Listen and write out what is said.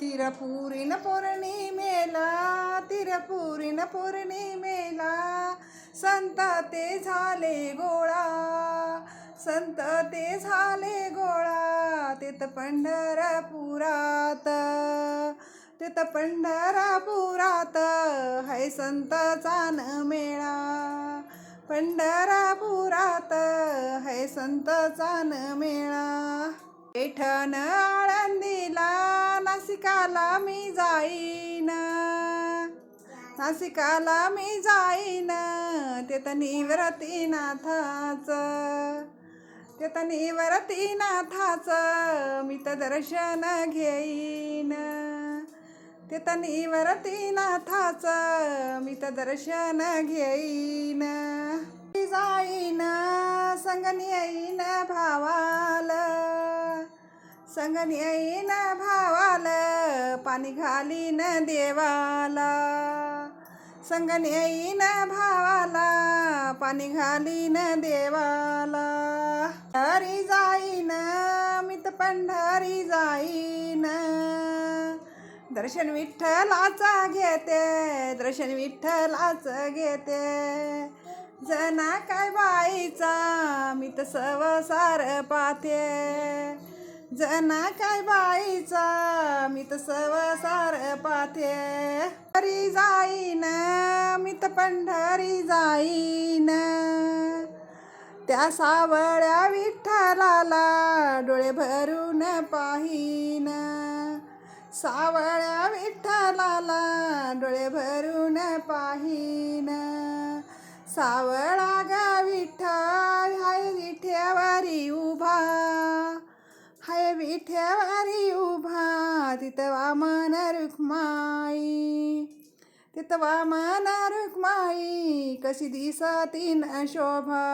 तिरपुरीन पौर्णिमेला तिरपुरीन पौर्णिमेला संत ते झाले गोळा संत ते झाले गोळा. तिथ पंढरपुरात तिथ पंढरपुरात है संतचा न मेळा. पंढरपुरात है संतचा न मेळा. पैठण आळंदीला नाशिकाला मी जाईन. नाशिकाला मी जाईन. ते तर निवरती नाथाच. ते तर निवरती नाथाच. मी तर दर्शन घेईन. ते तर निवरती नाथाच. मी तर दर्शन घेईन. जाईन. संगनी येईन भावाल. संगनी येईन भावाल. पाणी घालीन देवाला संगन येईन भावाला पाणी घालीन देवाला. हरी जाईन मी तर पंढरी जाईन. दर्शन विठ्ठलाचा घेते दर्शन विठ्ठलाच घेते. जना काय बाईचा मी तर सवसार पाते जना काय बाईचा मी तर सवसार पाथे. हरी जाईन मी तर पंढरी जाईन. त्या सावळ्या विठ्ठलाला डोळे भरून पाहीन. सावळ्या विठ्ठलाला डोळे भरून पाहीन. सावळा हाय विठ्यावारी उभा तिथं वामन रुक्माई. तिथं वामन रुक्माई कशी दिसतीन शोभा.